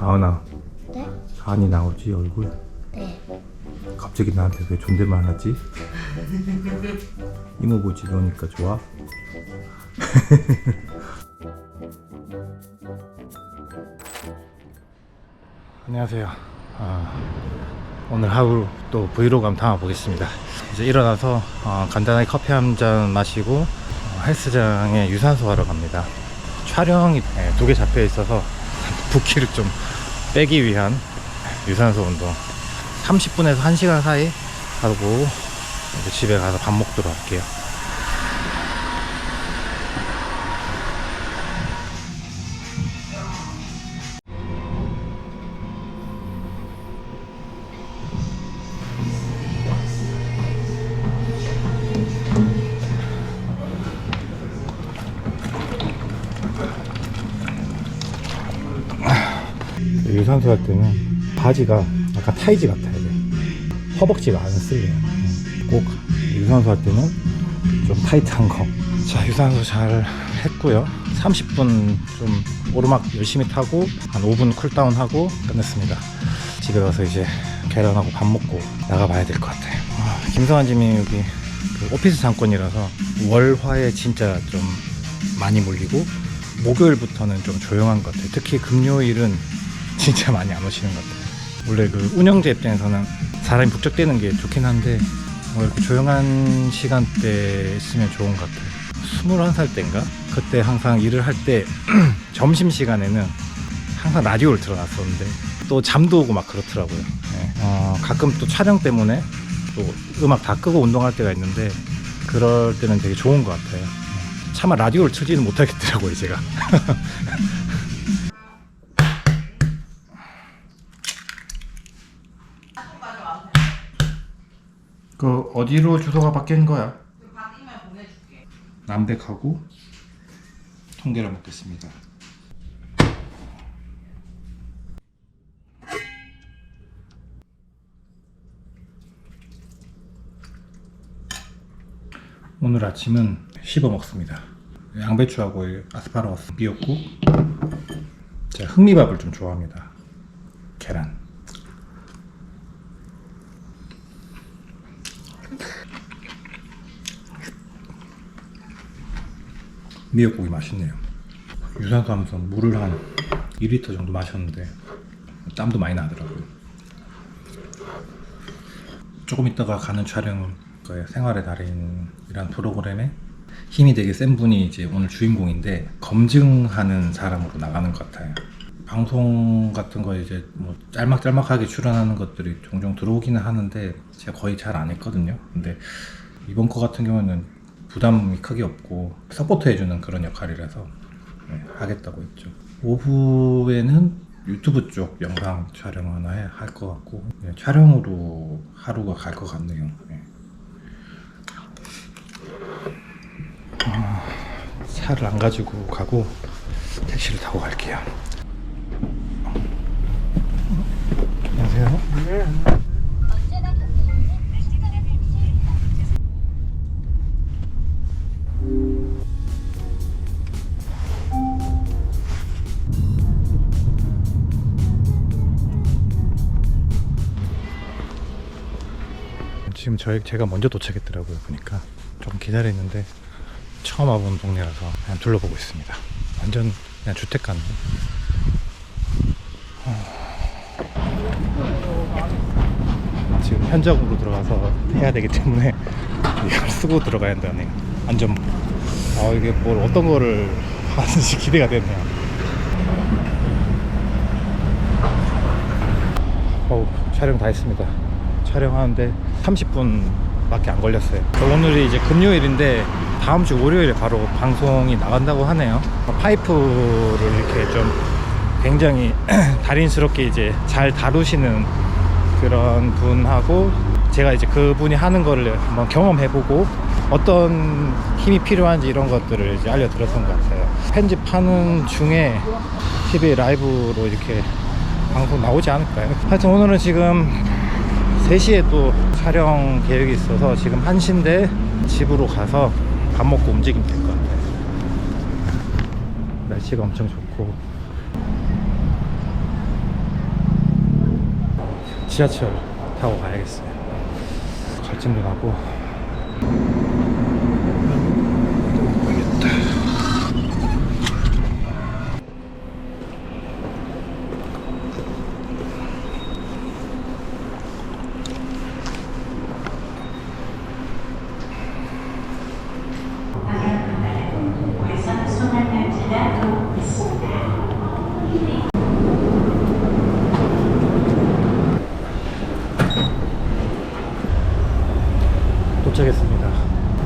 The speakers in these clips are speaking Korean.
가은아 네? 간이 나오지 얼굴 네. 갑자기 나한테 왜 존댓말 하지? 이모부 집에 오니까 좋아? 안녕하세요. 아, 오늘 하루 또 브이로그 한번 담아보겠습니다. 이제 일어나서 어, 간단하게 커피 한 잔 마시고 어, 헬스장에 유산소 하러 갑니다. 촬영이 두개 잡혀 있어서 붓기를 좀 빼기 위한 유산소 운동 30분에서 1시간 사이 하고 집에 가서 밥 먹도록 할게요. 유산소 할 때는 바지가 약간 타이즈 같아야 돼. 허벅지가 안 쓸려요. 꼭 유산소 할 때는 좀 타이트한 거. 자, 유산소 잘 했고요. 30분 좀 오르막 열심히 타고 한 5분 쿨다운 하고 끝냈습니다. 집에 가서 이제 계란하고 밥 먹고 나가봐야 될 것 같아요. 아, 김성환 집이 여기 그 오피스 상권이라서 월화에 진짜 좀 많이 몰리고 목요일부터는 좀 조용한 것 같아요. 특히 금요일은 진짜 많이 안 오시는 것 같아요. 원래 그 운영자 입장에서는 사람이 북적대는 게 좋긴 한데 뭐 이렇게 조용한 시간대 있으면 좋은 것 같아요. 21살 때인가? 그때 항상 일을 할 때 점심 시간에는 항상 라디오를 틀어놨었는데 또 잠도 오고 막 그렇더라고요. 네. 어, 가끔 또 촬영 때문에 또 음악 다 끄고 운동할 때가 있는데 그럴 때는 되게 좋은 것 같아요. 차마 라디오를 틀지는 못하겠더라고요, 제가. 그 어디로 주소가 바뀐 거야? 바뀌면 보내줄게. 남백하고 통계를 먹겠습니다. 오늘 아침은 씹어 먹습니다. 양배추하고 아스파라거스 미역국. 제가 흑미밥을 좀 좋아합니다. 계란. 미역국이 맛있네요. 유산소 하면서 물을 한 2리터 정도 마셨는데 땀도 많이 나더라고요. 조금 있다가 가는 촬영은 그 생활의 달인이란 프로그램에 힘이 되게 센 분이 이제 오늘 주인공인데 검증하는 사람으로 나가는 것 같아요. 방송 같은 거 이제 뭐 짤막짤막하게 출연하는 것들이 종종 들어오기는 하는데 제가 거의 잘 안 했거든요. 근데 이번 거 같은 경우는 부담이 크게 없고 서포트 해주는 그런 역할이라서 네, 하겠다고 했죠. 오후에는 유튜브 쪽 영상 촬영 하나 할 것 같고 네, 촬영으로 하루가 갈 것 같네요. 네. 아, 차를 안 가지고 가고 택시를 타고 갈게요. 안녕하세요. 지금 저희 제가 먼저 도착했더라고요 보니까. 좀 기다렸는데 처음 와본 동네라서 그냥 둘러보고 있습니다. 완전 그냥 주택 같네. 어. 지금 현장으로 들어가서 해야 되기 때문에 이걸 쓰고 들어가야 한다네요 안전모 아 이게 뭘 어떤 거를 하는지 기대가 되네요. 어우 촬영 다 했습니다. 촬영하는데 30분밖에 안 걸렸어요. 오늘이 이제 금요일인데 다음 주 월요일에 바로 방송이 나간다고 하네요. 파이프를 이렇게 좀 굉장히 달인스럽게 이제 잘 다루시는 그런 분하고 제가 이제 그분이 하는 거를 한번 경험해보고 어떤 힘이 필요한지 이런 것들을 이제 알려드렸던 것 같아요. 편집하는 중에 TV 라이브로 이렇게 방송 나오지 않을까요? 하여튼 오늘은 지금 3시에 또 촬영 계획이 있어서 지금 한신데 집으로 가서 밥 먹고 움직이면 될 것 같아요. 날씨가 엄청 좋고. 지하철 타고 가야겠어요. 갈증도 나고.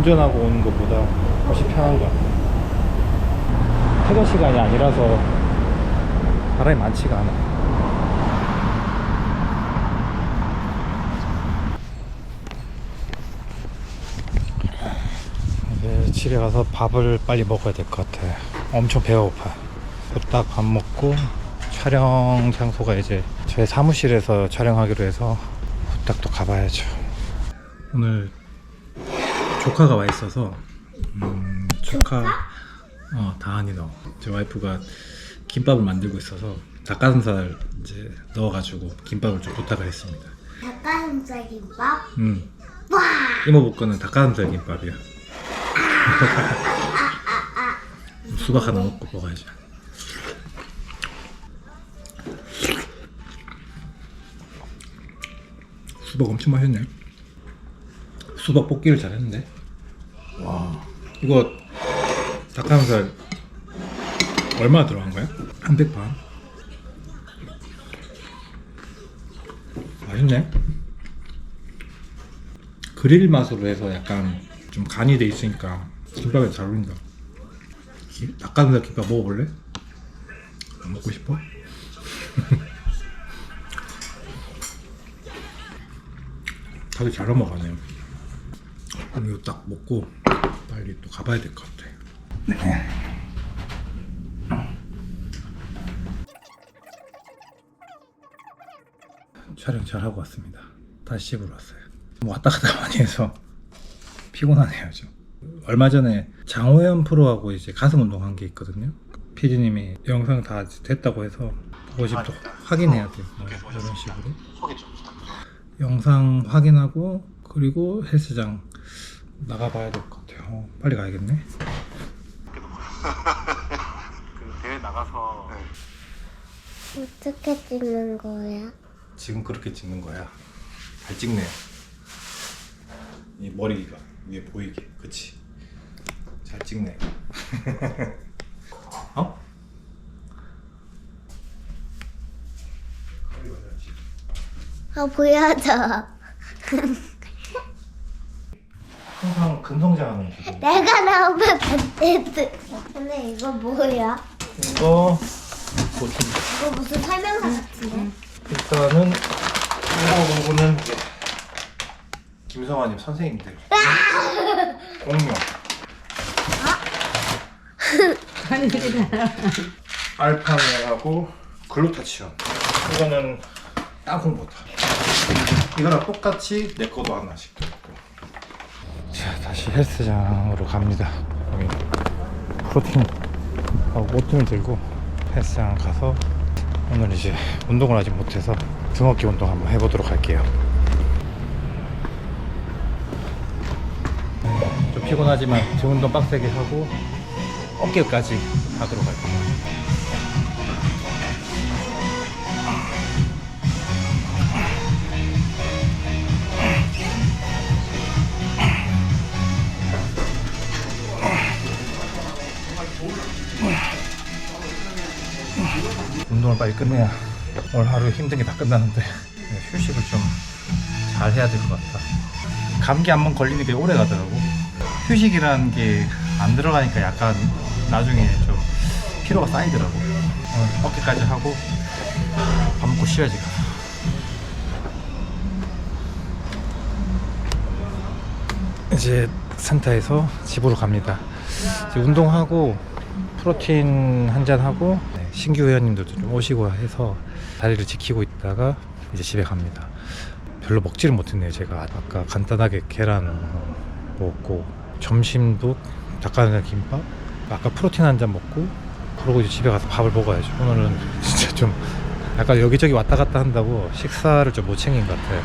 운전하고 오는 것보다 훨씬 편한 것 같아요. 퇴근 시간이 아니라서 사람이 많지가 않아요. 이제 집에 가서 밥을 빨리 먹어야 될 것 같아요. 엄청 배가 고파. 후딱 밥 먹고 촬영 장소가 이제 저희 사무실에서 촬영하기로 해서 후딱 또 가봐야죠. 오늘 조카가 와 있어서 음, 조카 어 다한이 너. 제 와이프가 김밥을 만들고 있어서 닭가슴살 이제 넣어가지고 김밥을 좀 부탁을 했습니다. 닭가슴살 김밥? 음. 이모부 거는 닭가슴살 김밥이야. 수박 하나 먹고 먹어야지. 수박 엄청 맛있네. 수박 볶기를 잘했는데. 와. 이거 닭가슴살 얼마 들어간 거야? 한백 반. 맛있네. 그릴 맛으로 해서 약간 좀 간이 돼 있으니까 김밥에 잘 어울린다. 기- 닭가슴살 김밥 먹어볼래? 안 먹고 싶어? 다들 잘 넘어가네요. 그럼 이거 딱 먹고 빨리 또 가봐야 될 것 같아. 촬영 잘 하고 왔습니다. 다시 집으로 왔어요. 뭐 왔다 갔다 많이 해서 피곤하네요 좀. 얼마 전에 장호연 프로하고 이제 가슴 운동한 게 있거든요. 피디님이 영상 다 됐다고 해서 보고 싶어 확인해야 돼요. 뭐 이런 식으로. 영상 확인하고 그리고 헬스장 나가봐야 될 것 같아요. 어, 빨리 가야겠네. 그 대회 나가서 어떻게 찍는 거야? 지금 그렇게 찍는 거야. 잘 찍네요. 이 머리가 위에 보이게, 그치? 잘 찍네. 어? 아 보여줘. 항상 근성장하는 기분. 내가 나오면 반대드. 근데 이거 뭐야? 이거 고추. 이거 무슨 설명서 같은데? 일단은 이거 이제 김성환님 선생님들 공룡 알파메하고 글루타치온 이거는 땅콩버터 이거랑 똑같이 내 거도 하나씩 다시 헬스장으로 갑니다 여기 프로틴 오트밀 들고 헬스장 가서 오늘 이제 운동을 아직 못해서 등어깨 운동 한번 해보도록 할게요. 좀 피곤하지만 등 운동 빡세게 하고 어깨까지 하도록 할게요. 운동을 빨리 끝내야 오늘 하루 힘든 게 다 끝나는데 네, 휴식을 좀 잘 해야 될 것 같다. 감기 한 번 걸리는 게 오래 가더라고. 휴식이라는 게 안 들어가니까 약간 나중에 좀 피로가 쌓이더라고. 오늘 어깨까지 하고 밥 먹고 쉬어야지. 이제 산타에서 집으로 갑니다. 이제 운동하고 프로틴 한 잔 하고 네, 신규 회원님들도 좀 오시고 해서 자리를 지키고 있다가 이제 집에 갑니다. 별로 먹지를 못했네요. 제가 아까 간단하게 계란 먹고 점심도 닭가슴살 김밥 아까 프로틴 한 잔 먹고 그러고 이제 집에 가서 밥을 먹어야죠. 오늘은 진짜 좀 약간 여기저기 왔다 갔다 한다고 식사를 좀 못 챙긴 것 같아요.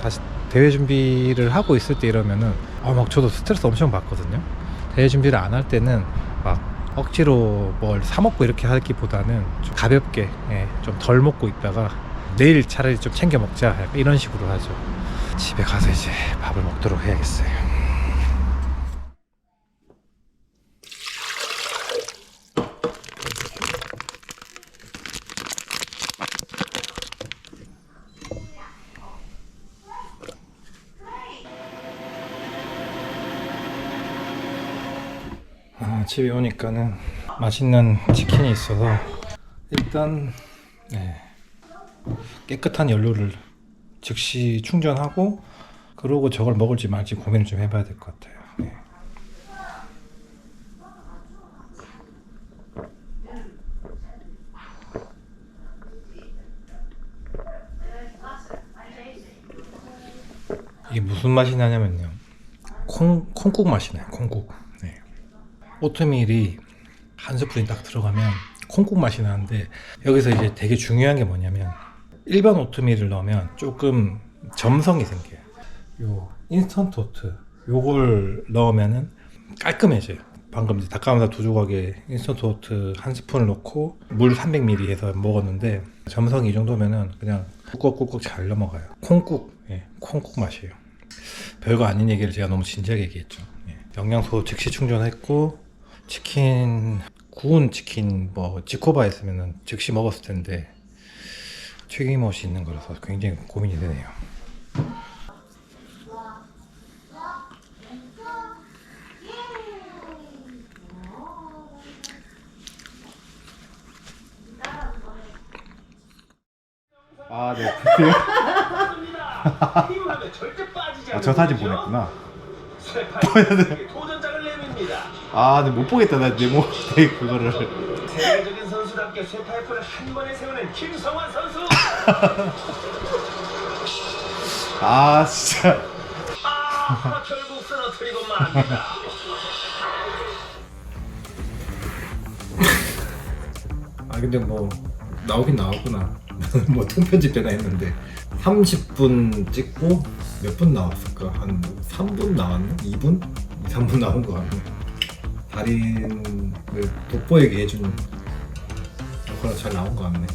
사실 대회 준비를 하고 있을 때 이러면은 어, 막 저도 스트레스 엄청 받거든요. 대회 준비를 안 할 때는 막 억지로 뭘 사 먹고 이렇게 하기보다는 좀 가볍게 예, 좀덜 먹고 있다가 내일 차라리 좀 챙겨 먹자 이런 식으로 하죠. 집에 가서 이제 밥을 먹도록 해야겠어요. 아, 집에 오니까는 맛있는 치킨이 있어서 일단 네, 깨끗한 연료를 즉시 충전하고 그러고 저걸 먹을지 말지 고민을 좀 해봐야 될 것 같아요. 네. 이게 무슨 맛이 나냐면요. 콩, 콩국 맛이 나요, 콩국. 네. 오트밀이 한 스푼이 딱 들어가면 콩국 맛이 나는데 여기서 이제 되게 중요한 게 뭐냐면 일반 오트밀을 넣으면 조금 점성이 생겨요. 요 인스턴트 오트 요걸 넣으면은 깔끔해져요. 방금 이제 닭가슴살 두 조각에 인스턴트 오트 한 스푼을 넣고 물 300ml 해서 먹었는데 점성이 이 정도면은 그냥 꾹꾹꾹꾹 잘 넘어가요. 콩국, 예, 콩국 맛이에요. 별거 아닌 얘기를 제가 너무 진지하게 얘기했죠. 예. 영양소 즉시 충전했고 치킨 구운 치킨 뭐 지코바 했으면은 즉시 먹었을 텐데 튀김옷이 있는 거라서 굉장히 고민이 되네요. 아, 네. 아, 저 사진 보냈구나. 도전장을 내밉니다. 아, 근데 못 보겠다. 나 네모 그거를. 세계적인 선수답게 쇠파이프를 한 번에 세우는 김성환 선수. 아, 진짜. 아, 결국 쓰러뜨리고 맙니다. 아 근데 뭐 나오긴 나왔구나 뭐 통편집 되나 했는데 30분 찍고 몇 분 나왔을까 한 3분 나왔나? 2분? 2, 3분 나온 것 같네 달인을 돋보이게 해준 그거랑 잘 나온 것 같네